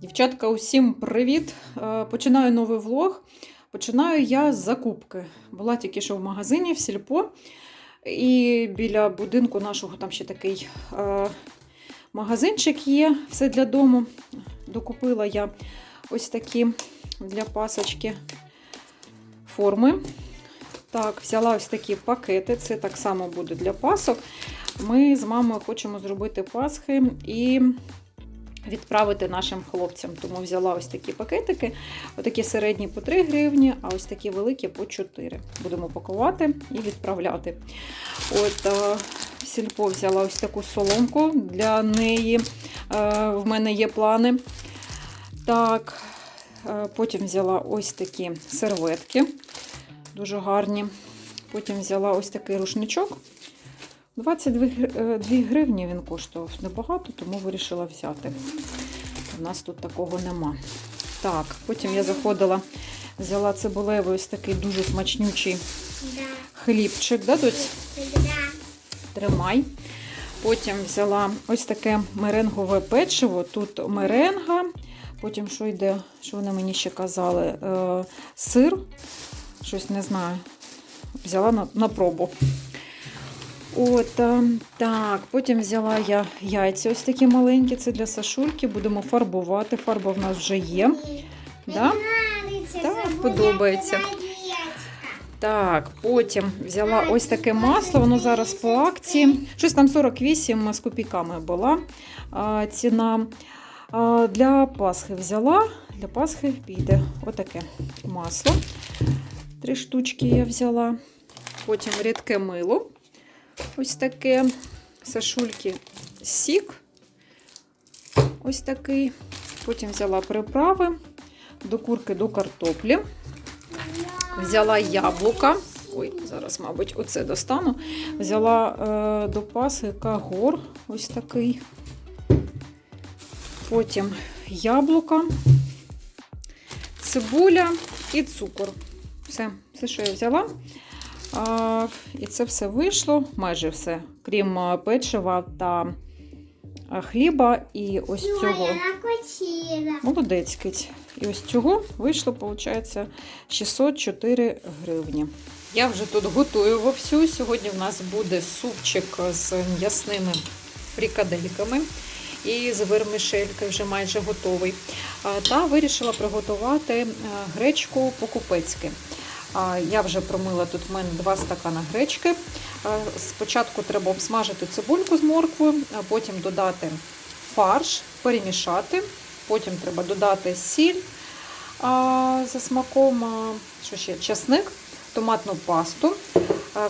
Дівчатка, усім привіт! Е, Починаю новий влог. Починаю я з закупки. Була тільки що в магазині в Сільпо. І біля будинку нашого там ще такий е, магазинчик є, все для дому. Докупила я ось такі для пасочки форми. Так, взяла ось такі пакети. Це так само буде для пасок. Ми з мамою хочемо зробити пасхи і відправити нашим хлопцям. Тому взяла ось такі пакетики. Отакі середні по 3 гривні, а ось такі великі по 4. Будемо пакувати і відправляти. От е, сільпо взяла ось таку соломку для неї. Е, В мене є плани. Так, е, потім взяла ось такі серветки, дуже гарні. Потім взяла ось такий рушничок. 22 гр- е, 2 гривні він коштував небагато, тому вирішила взяти. У нас тут такого нема. Так, потім я заходила, взяла цибулевий ось такий дуже смачнючий Да. хлібчик. Да. Тримай. Потім взяла ось таке меренгове печиво. Тут меренга. Потім що йде, що вони мені ще казали? Е, сир. Щось не знаю. Взяла на, на пробу. От, е, так, потім взяла я яйця ось такі маленькі, це для Сашульки. Будемо фарбувати. Фарба в нас вже є. Да? Так, подобається. Так, потім взяла ось таке масло, воно зараз по акції. Щось там 48 з копійками була а, ціна. А, для Пасхи взяла. Для Пасхи піде отаке масло. Три штучки я взяла. Потім рідке мило. Ось таке. Сашульки сік. Ось такий. Потім взяла приправи до курки, до картоплі. Взяла яблука. Ой, зараз, мабуть, оце достану. Взяла е, до паски кагор, ось такий. Потім яблука, цибуля і цукор. Все, все, що я взяла. І це все вийшло, майже все, крім печива та хліба. І ось цього. Молодець кить. І ось цього вийшло, виходить, 604 гривні. Я вже тут готую вовсю. Сьогодні в нас буде супчик з м'ясними фрікадельками і з вермішелькою вже майже готовий. Та вирішила приготувати гречку по-купецьки. Я вже промила тут в мене 2 стакана гречки. Спочатку треба обсмажити цибульку з морквою, потім додати фарш, перемішати. Потім треба додати сіль за смаком, що ще, часник, томатну пасту.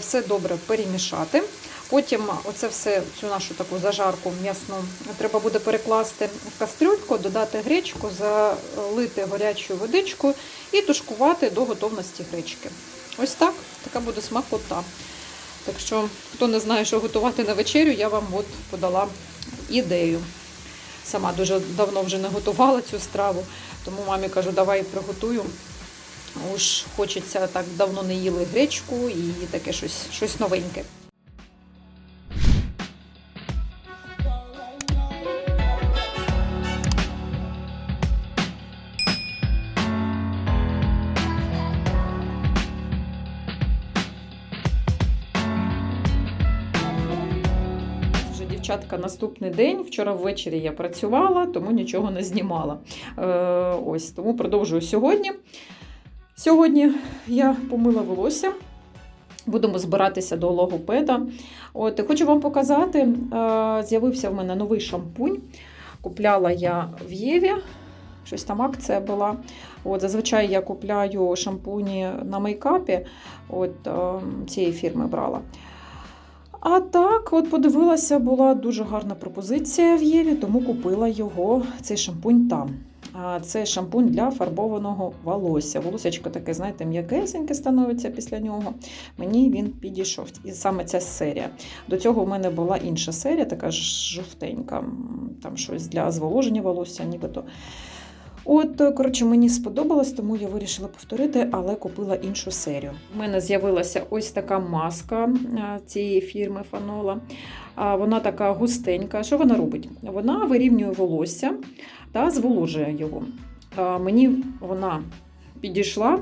Все добре перемішати. Потім оце все, цю нашу таку зажарку м'ясну треба буде перекласти в кастрюльку, додати гречку, залити гарячою водичкою і тушкувати до готовності гречки. Ось так, така буде смакота. Так що, хто не знає, що готувати на вечерю, я вам от подала ідею. Сама дуже давно вже не готувала цю страву, тому мамі кажу, давай приготую. Уж хочеться так давно не їли гречку і таке щось, щось новеньке. Наступний день. Вчора ввечері я працювала, тому нічого не знімала. Е, ось тому продовжую сьогодні. Сьогодні я помила волосся. Будемо збиратися до логопеда. От, хочу вам показати, е, з'явився в мене новий шампунь. Купляла я в Єві. Щось там акція була. От, зазвичай я купляю шампуні на мейкапі. От, е, цієї фірми брала. А так, от подивилася, була дуже гарна пропозиція в Єві, тому купила його, цей шампунь там. А це шампунь для фарбованого волосся. Волосячко таке, знаєте, м'якесеньке становиться після нього. Мені він підійшов. І саме ця серія. До цього в мене була інша серія, така жовтенька, там щось для зволоження волосся, нібито. От, е, коротше, мені сподобалось, тому я вирішила повторити, але купила іншу серію. У мене з'явилася ось така маска е, цієї фірми Фанола. Вона така густенька. Що вона робить? Вона вирівнює волосся та зволожує його. Мені вона підійшла.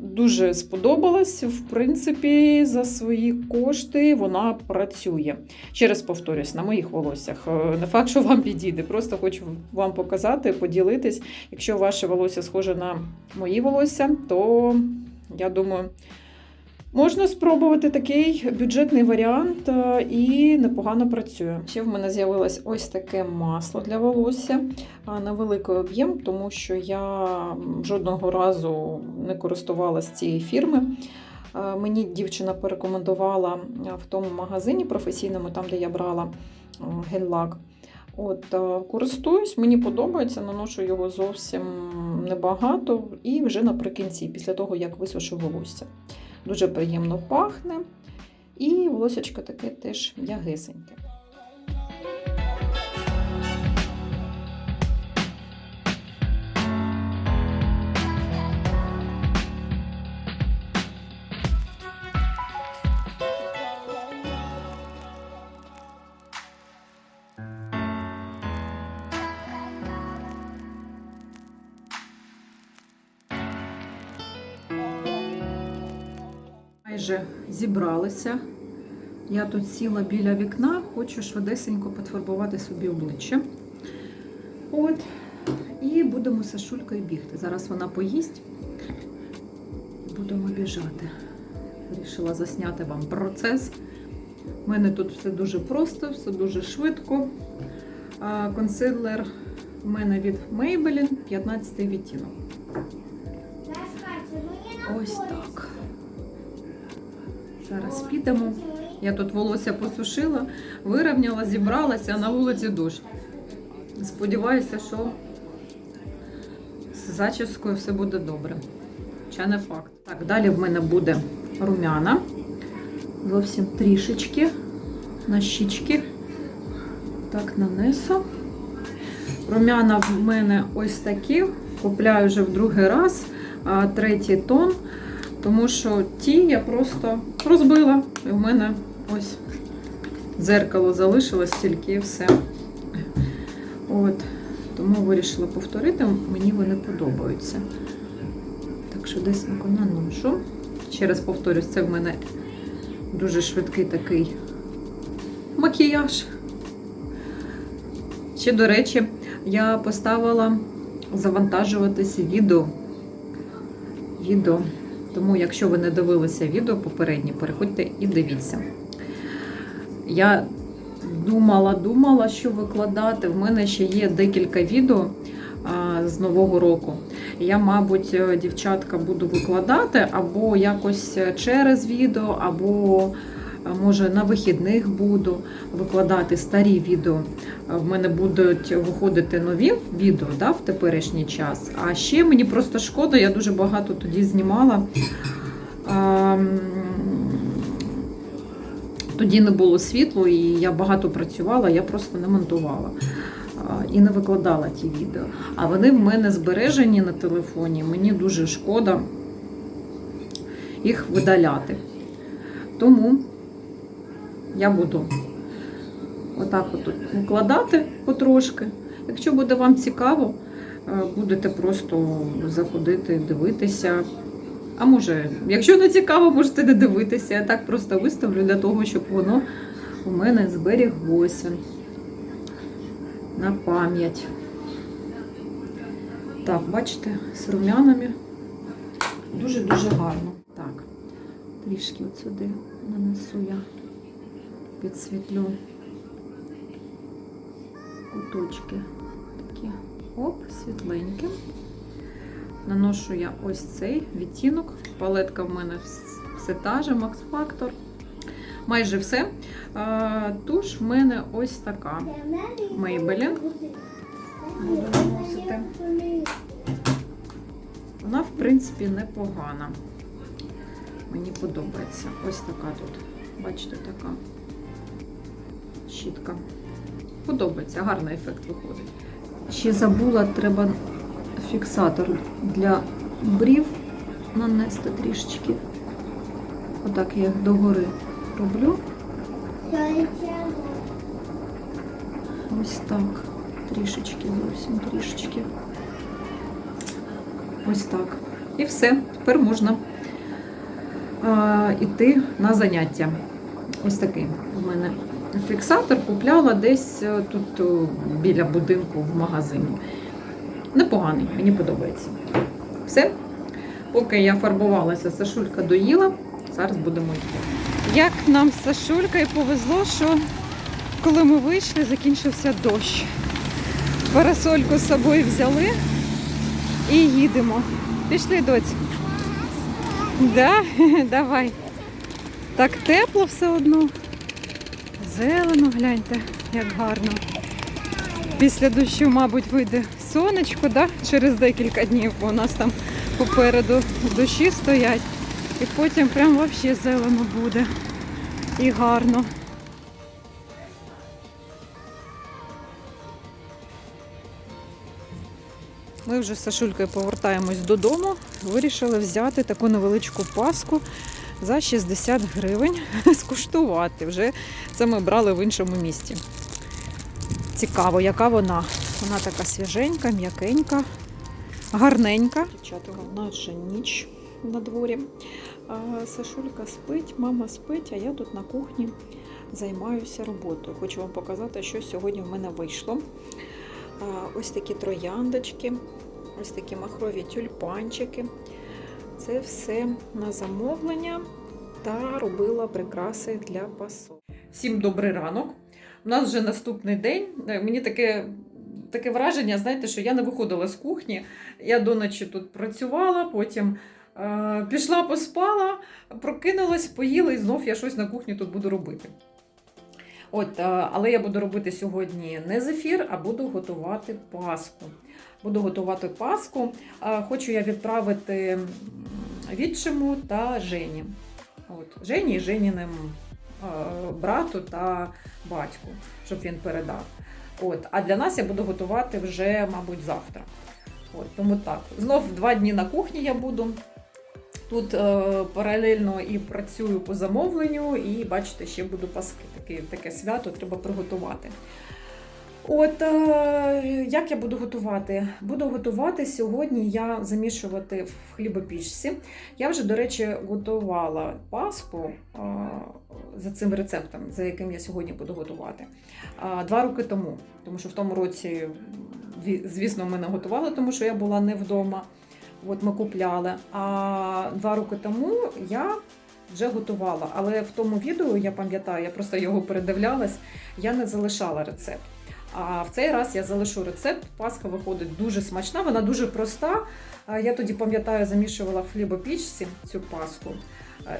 Дуже сподобалась. В принципі, за свої кошти вона працює. Ще раз повторюсь, на моїх волоссях. Е, Не факт, що вам підійде. Просто хочу вам показати, поділитись. Якщо ваше волосся схоже на мої волосся, то я думаю, можна спробувати такий бюджетний варіант е, і непогано працює. Ще в мене з'явилось ось таке масло для волосся на великий об'єм, тому що я жодного разу не користувалася цієї фірми. Е, Мені дівчина порекомендувала в тому магазині професійному, там де я брала гель-лак. От, е, користуюсь, мені подобається, наношу його зовсім небагато і вже наприкінці, після того, як висушу волосся. Дуже приємно пахне. І волосечко таке теж м'ягесеньке. Зібралися. Я тут сіла біля вікна, хочу швидесенько пофарбувати собі обличчя. От. І будемо з Сашулькою бігти. Зараз вона поїсть. Будемо біжати. Вирішила засняти вам процес. У мене тут все дуже просто, все дуже швидко. Консилер в мене від Maybelline 15 відтінок. Ось так. Зараз підемо. Я тут волосся посушила, вирівняла, зібралася, а на вулиці дощ. Сподіваюся, що з зачіскою все буде добре. Чи не факт. Так, далі в мене буде румяна. Зовсім трішечки на щічки. Так, нанесу. Румяна в мене ось такі. Купляю вже в другий раз, третій тон. Тому що ті я просто розбила. І в мене ось дзеркало залишилось тільки і все. От. Тому вирішила повторити, мені вони подобаються. Так що десь наношу. Ще раз повторюсь, це в мене дуже швидкий такий макіяж. Ще, до речі, я поставила завантажуватися відео. Відео. Тому, якщо ви не дивилися відео попередні, переходьте і дивіться. Я думала, думала, що викладати. В мене ще є декілька відео з Нового року. Я, мабуть, дівчатка, буду викладати або якось через відео, або може на вихідних буду викладати старі відео. В мене будуть виходити нові відео да, в теперішній час. А ще мені просто шкода, я дуже багато тоді знімала. Тоді не було світло, і я багато працювала, я просто не монтувала і не викладала ті відео. А вони в мене збережені на телефоні. Мені дуже шкода їх видаляти. Тому я буду отак от викладати потрошки. Якщо буде вам цікаво, е, будете просто заходити, дивитися. А може, якщо не цікаво, можете не дивитися. Я так просто виставлю для того, щоб воно у мене зберіглося на пам'ять. Так, бачите, з румянами дуже-дуже гарно. Так, трішки от сюди нанесу я, підсвітлю куточки такі. Оп, світленькі. Наношу я ось цей відтінок. Палетка в мене все та же, Max Factor. Майже все. Туш в мене ось така. Maybelline. Буду наносити. Вона, в принципі, непогана. Мені подобається. Ось така тут. Бачите, така щітка. Подобається, гарний ефект виходить. Ще забула, треба фіксатор для брів нанести трішечки. Отак я їх догори роблю. Ось так. Трішечки, зовсім трішечки. Ось так. І все. Тепер можна йти на заняття. Ось такий у мене фіксатор купляла десь е, тут біля будинку в магазині. Непоганий, мені подобається. Все. Поки я фарбувалася, Сашулька доїла. Зараз будемо йти. Як нам з Сашулькою повезло, що коли ми вийшли, закінчився дощ. Парасольку з собою взяли і їдемо. Пішли, доць. Да? Давай. Так тепло все одно. Зелено, гляньте, як гарно. Після дощу, мабуть, вийде сонечко, да? через декілька днів, бо у нас там попереду дощі стоять. І потім прям взагалі зелено буде. І гарно. Ми вже з Сашулькою повертаємось додому. Вирішили взяти таку невеличку паску за 60 гривень скуштувати. Вже це ми брали в іншому місті. Цікаво, яка вона. Вона така свіженька, м'якенька, гарненька. Дівчата, вже ніч на дворі. Сашулька спить, мама спить, а я тут на кухні займаюся роботою. Хочу вам показати, що сьогодні в мене вийшло. Ось такі трояндочки, ось такі махрові тюльпанчики. Це все на замовлення та робила прикраси для пасок. Всім добрий ранок. У нас вже наступний день. Е, Мені таке, таке враження, знаєте, що я не виходила з кухні. Я до ночі тут працювала, потім е, пішла, поспала, прокинулась, поїла і знов я щось на кухні тут буду робити. От, е, але я буду робити сьогодні не зефір, а буду готувати паску. Буду готувати паску. Хочу я відправити відчиму та Жені. От, Жені і Женіним брату та батьку, щоб він передав. От, а для нас я буду готувати вже, мабуть, завтра. От, тому так. Знов два дні на кухні я буду. Тут е, паралельно і працюю по замовленню, і бачите, ще буду паски. Таке, таке свято треба приготувати. От е, як я буду готувати? Буду готувати сьогодні. Я замішувати в хлібопічці. Я вже, до речі, готувала паску е, за цим рецептом, за яким я сьогодні буду готувати. е, Два роки тому. Тому що в тому році, звісно, ми не готували, тому що я була не вдома. От ми купляли. А два роки тому я вже готувала. Але в тому відео я пам'ятаю, я просто його передивлялась, я не залишала рецепт. А в цей раз я залишу рецепт. Паска виходить дуже смачна, вона дуже проста. Я тоді пам'ятаю, замішувала в хлібопічці цю паску.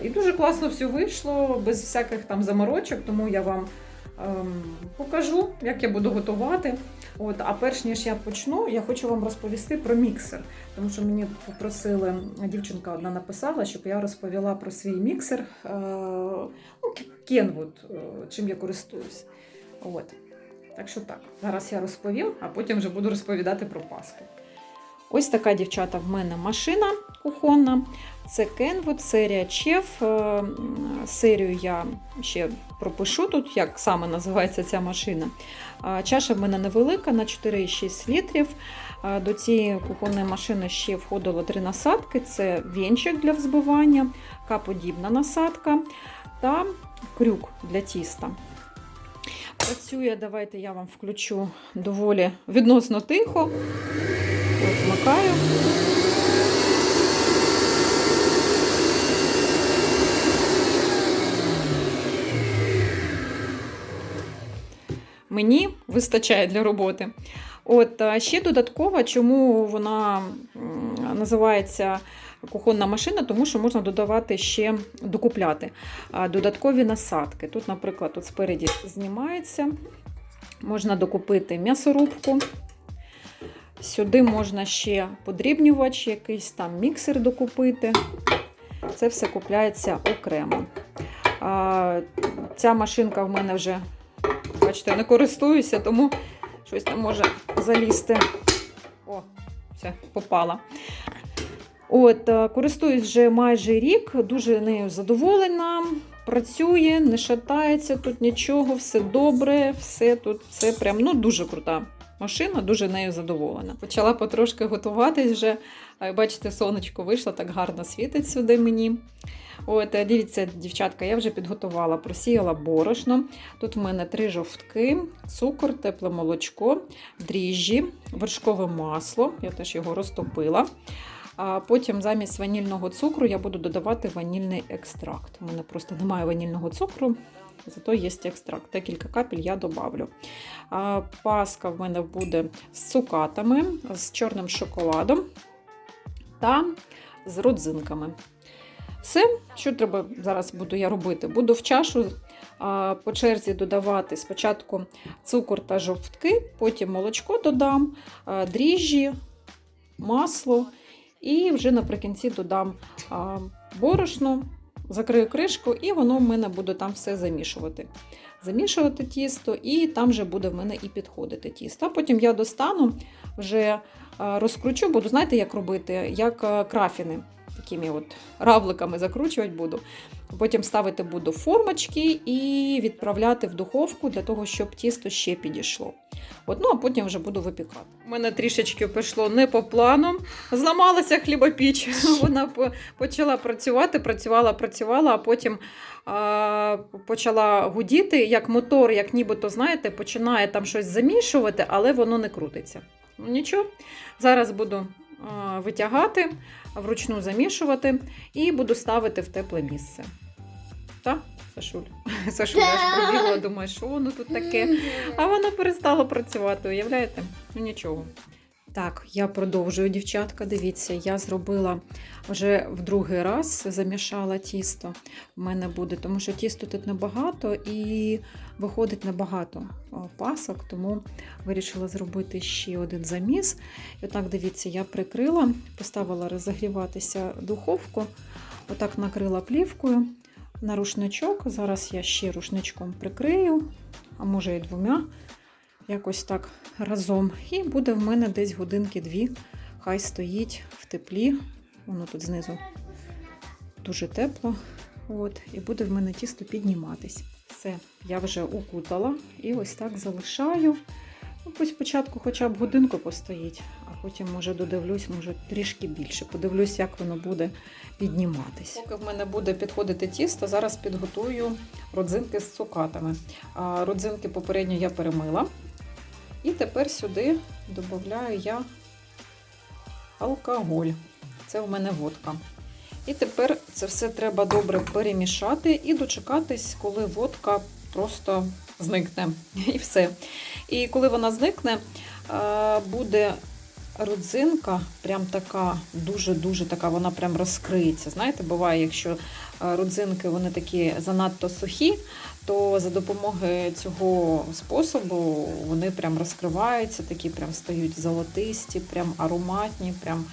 І дуже класно все вийшло, без всяких там заморочок, тому я вам ем, покажу, як я буду готувати. От, а перш ніж я почну, я хочу вам розповісти про міксер. Тому що мені попросили, дівчинка одна написала, щоб я розповіла про свій міксер е, ну, Kenwood, е, чим я користуюсь. От. Так що так, зараз я розповім, а потім вже буду розповідати про паску. Ось така, дівчата, в мене машина кухонна. Це Kenwood, серія. Е, Серію я ще пропишу тут, як саме називається ця машина. Чаша в мене невелика на 4,6 літрів. До цієї кухонної машини ще входило три насадки: це вінчик для взбивання, К-подібна насадка та крюк для тіста. Працює, давайте я вам включу доволі відносно тихо. От, вмикаю. Мені вистачає для роботи. От ще додатково, чому вона називається кухонна машина, тому що можна додавати ще докупляти додаткові насадки. Тут, наприклад, тут спереді знімається, можна докупити м'ясорубку. Сюди можна ще подрібнювач, якийсь там міксер докупити. Це все купляється окремо. А, Ця машинка в мене вже, бачите, не користуюся, тому щось не може залізти. О, все, попала. От, е, користуюсь вже майже рік, дуже нею задоволена. Працює, не шатається тут нічого, все добре, все тут все прям ну, дуже крута машина, дуже нею задоволена. Почала потрошки готуватись вже. Бачите, сонечко вийшло, так гарно світить сюди мені. От, е, дивіться, дівчатка, я вже підготувала, просіяла борошно. Тут в мене три жовтки, цукор, тепле молочко, дріжджі, вершкове масло. Я теж його розтопила. А потім замість ванільного цукру я буду додавати ванільний екстракт. У мене просто немає ванільного цукру, зато є екстракт. Декілька капель я добавлю. А Паска в мене буде з цукатами, з чорним шоколадом та з родзинками. Все, що треба зараз буду я робити? Буду в чашу по черзі додавати спочатку цукор та жовтки, потім молочко додам, дріжджі, масло. І вже наприкінці додам борошно, закрию кришку, і воно в мене буде там все замішувати. Замішувати тісто, і там вже буде в мене і підходити тісто. А потім я достану, вже розкручу, буду, знаєте, як робити, як крафіни. Такими от равликами закручувати буду. Потім ставити буду формочки і відправляти в духовку для того, щоб тісто ще підійшло. От, ну, а потім вже буду випікати. У мене трішечки пішло не по плану. Зламалася хлібопіч. Вона почала працювати, працювала, працювала, а потім а, почала гудіти, як мотор, як нібито, знаєте, починає там щось замішувати, але воно не крутиться. Ну нічого, зараз буду а, витягати, вручну замішувати і буду ставити в тепле місце. Так, Сашуль? Сашуля аж прибігла, думає, що воно тут таке. А воно перестало працювати, уявляєте? Ну нічого. Так, я продовжую, дівчатка. Дивіться, я зробила вже в другий раз замішала тісто. В мене буде, тому що тісто тут небагато і виходить небагато о, пасок, тому вирішила зробити ще один заміс. І отак, дивіться, я прикрила, поставила розогріватися духовку, отак накрила плівкою на рушничок. Зараз я ще рушничком прикрию, а може і двома якось так разом. І буде в мене десь годинки-дві. Хай стоїть в теплі. Воно тут знизу дуже тепло. От, і буде в мене тісто підніматись. Все, я вже укутала і ось так залишаю. Ну, пусть спочатку хоча б годинку постоїть, а потім, може, додивлюсь, може, трішки більше. Подивлюсь, як воно буде підніматись. Поки в мене буде підходити тісто, зараз підготую родзинки з цукатами. Родзинки попередньо я перемила. І тепер сюди додаю я алкоголь. Це у мене водка. І тепер це все треба добре перемішати і дочекатись, коли водка просто зникне. І все. І коли вона зникне, е, буде родзинка, прям така, дуже-дуже така, вона прям розкриється. Знаєте, буває, якщо е, родзинки вони такі занадто сухі, то за допомогою цього способу вони прям розкриваються, такі прям стають золотисті, прям ароматні, прям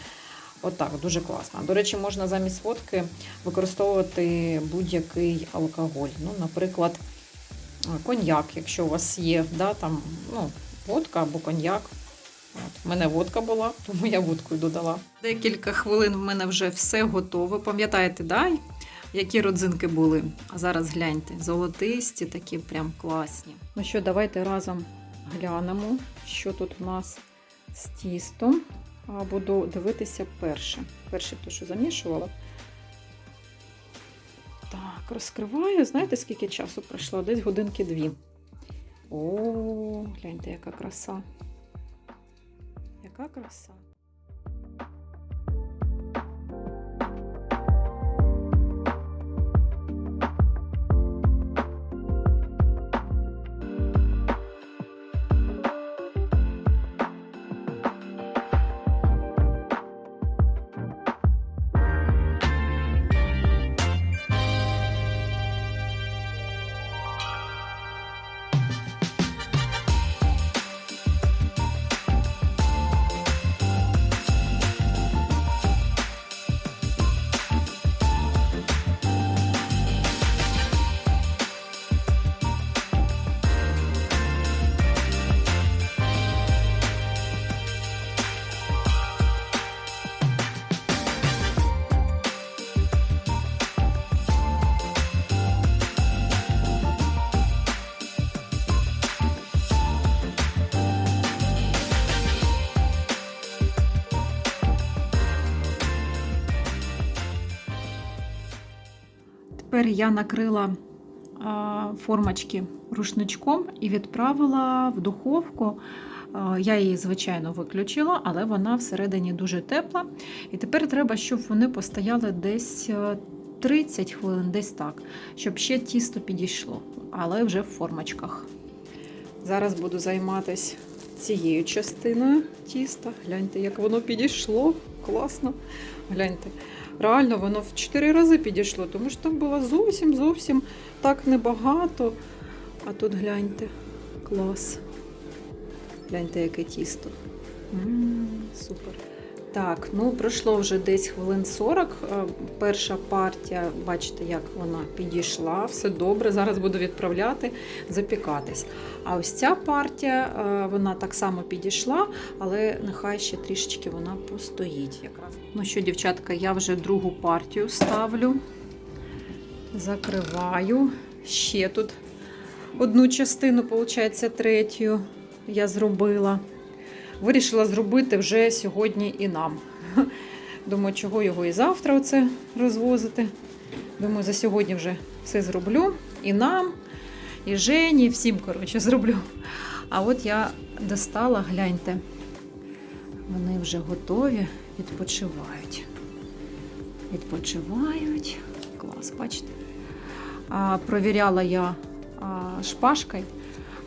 отак, дуже класно. До речі, можна замість водки використовувати будь-який алкоголь. Ну, наприклад, коньяк, якщо у вас є, да, там, ну, водка або коньяк. От, в мене водка була, тому я водку додала. Декілька хвилин в мене вже все готове. Пам'ятаєте, да? Які родзинки були? А зараз гляньте, золотисті, такі прям класні. Ну що, давайте разом глянемо, що тут у нас з тістом. Буду дивитися перше. Перше, то, що замішувала. Так, розкриваю. Знаєте, скільки часу пройшло? Десь годинки дві. О, гляньте, яка краса. Яка краса. Тепер я накрила формочки рушничком і відправила в духовку. Я її, звичайно, виключила, але вона всередині дуже тепла. І тепер треба, щоб вони постояли десь е, 30 хвилин, десь так, щоб ще тісто підійшло, але вже в формочках. Зараз буду займатися цією частиною тіста. Гляньте, як воно підійшло. Класно. Гляньте. Реально, воно в 4 рази підійшло, тому що там було зовсім зовсім так небагато. А тут гляньте, клас. Гляньте, яке тісто. м супер. Так, ну пройшло вже десь хвилин 40. Е, Перша партія, бачите, як вона підійшла, все добре. Зараз буду відправляти, запікатись. А ось ця партія, е, вона так само підійшла, але нехай ще трішечки вона постоїть якраз. Ну що, дівчатка, я вже другу партію ставлю, закриваю. Ще тут одну частину, виходить, третю я зробила. Вирішила зробити вже сьогодні і нам. Думаю, чого його і завтра оце розвозити. Думаю, за сьогодні вже все зроблю. І нам, і Жені, і всім, коротше, зроблю. А от я достала, гляньте, вони вже готові, відпочивають. Відпочивають. Клас, бачите? А, провіряла я а, шпажкою,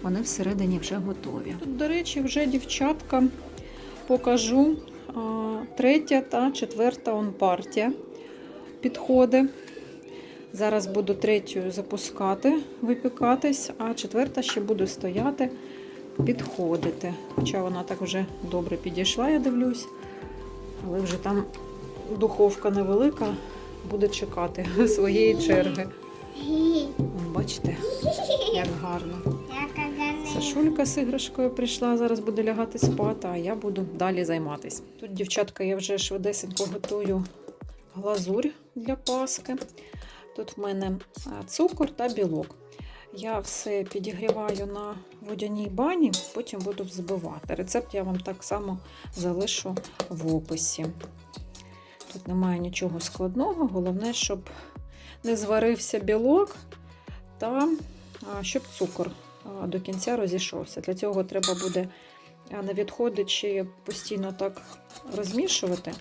вони всередині вже готові. Тут, до речі, вже дівчатка покажу третя та четверта он партія підходи. Зараз буду третю запускати, випікатись, а четверта ще буде стояти, підходити. Хоча вона так вже добре підійшла, я дивлюсь. Але вже там духовка невелика, буде чекати своєї черги. Бачите, як гарно. Сашулька з іграшкою прийшла, зараз буде лягати спати, а я буду далі займатися. Тут, дівчатка, я вже швидесенько готую глазурь для паски. Тут в мене цукор та білок. Я все підігріваю на водяній бані, потім буду взбивати. Рецепт я вам так само залишу в описі. Тут немає нічого складного, головне, щоб не зварився білок та щоб цукор до кінця розійшовся. Для цього треба буде не відходячи постійно так розмішувати.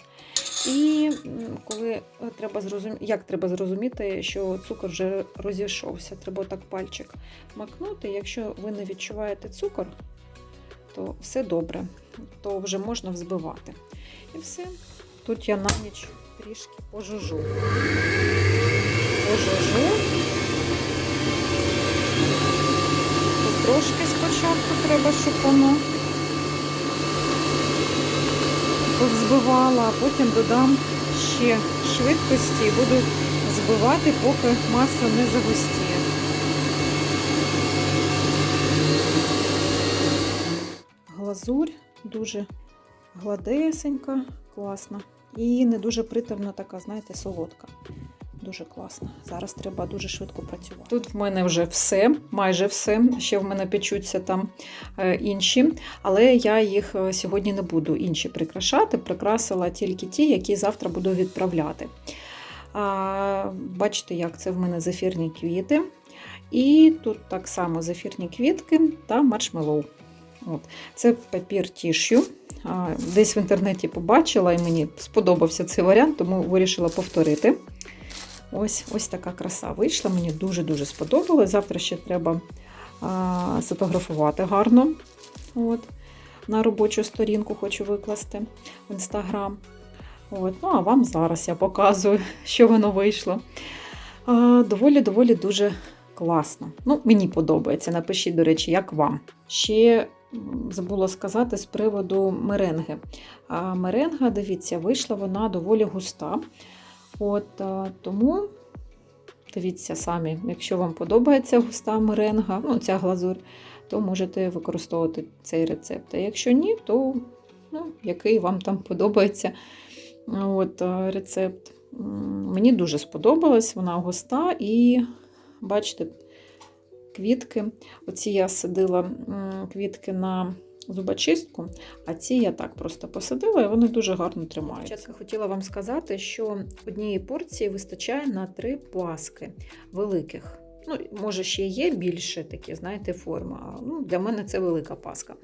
І коли треба зрозуміти, як треба зрозуміти, що цукор вже розійшовся, треба так пальчик макнути. Якщо ви не відчуваєте цукор, то все добре, то вже можна взбивати. І все. Тут я на ніч трішки пожужу. Пожужу. Тут трошки спочатку треба, щоб воно повзбивала, а потім додам ще швидкості і буду збивати, поки маса не загустіє. Глазурь дуже гладесенька, класна. І не дуже приторна така, знаєте, солодка. Дуже класно. Зараз треба дуже швидко працювати. Тут в мене вже все, майже все. Ще в мене печуться там е, інші, але я їх е, сьогодні не буду інші прикрашати. Прикрасила тільки ті, які завтра буду відправляти. А, бачите, як це в мене зефірні квіти. І тут так само зефірні квітки та маршмеллоу. От. Це папір тішю. Десь в інтернеті побачила і мені сподобався цей варіант, тому вирішила повторити. Ось ось така краса вийшла. Мені дуже-дуже сподобалось. Завтра ще треба а, сфотографувати гарно. От. На робочу сторінку хочу викласти в інстаграм. От. Ну, а вам зараз я показую, що воно вийшло. Доволі-доволі дуже класно. Ну, Мені подобається. Напишіть, до речі, як вам. Ще забула сказати з приводу меренги. А меренга, дивіться, вийшла вона доволі густа. От, тому дивіться самі, якщо вам подобається густа меренга, ну, ця глазурь, то можете використовувати цей рецепт. А якщо ні, то ну, який вам там подобається от, рецепт. Мені дуже сподобалась, вона густа і бачите, квітки. Оці я садила квітки на зубочистку, а ці я так просто посадила, і вони дуже гарно тримаються. Спочатку хотіла вам сказати, що однієї порції вистачає на три паски великих. Ну, може, ще є більше такі, знаєте, форми. а, Ну, для мене це велика паска.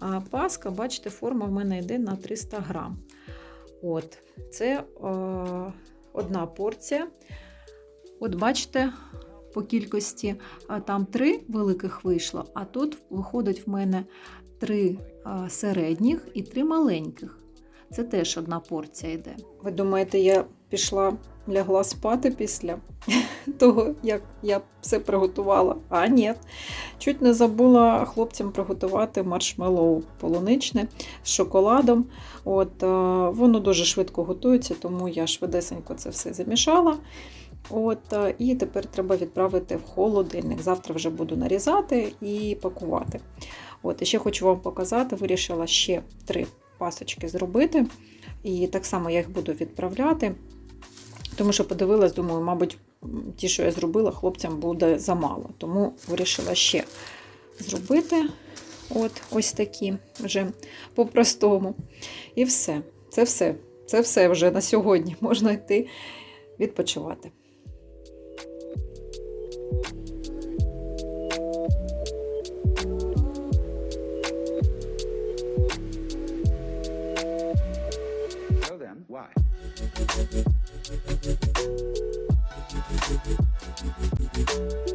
А паска, бачите, форма в мене йде на 300 грам. От, це е, одна порція. От бачите, по кількості там три великих вийшло, а тут виходить в мене три середніх і три маленьких. Це теж одна порція йде. Ви думаєте, я пішла лягла спати після того, як я все приготувала? А ні. Чуть не забула хлопцям приготувати маршмеллоу полуничне з шоколадом. От, воно дуже швидко готується, тому я швидесенько це все замішала. От, і тепер треба відправити в холодильник. Завтра вже буду нарізати і пакувати. От, і ще хочу вам показати, вирішила ще три пасочки зробити. І так само я їх буду відправляти. Тому що подивилась, думаю, мабуть, ті, що я зробила, хлопцям буде замало. Тому вирішила ще зробити от ось такі вже по-простому. І все. Це все. Це все вже на сьогодні. Можна йти відпочивати. Thank you.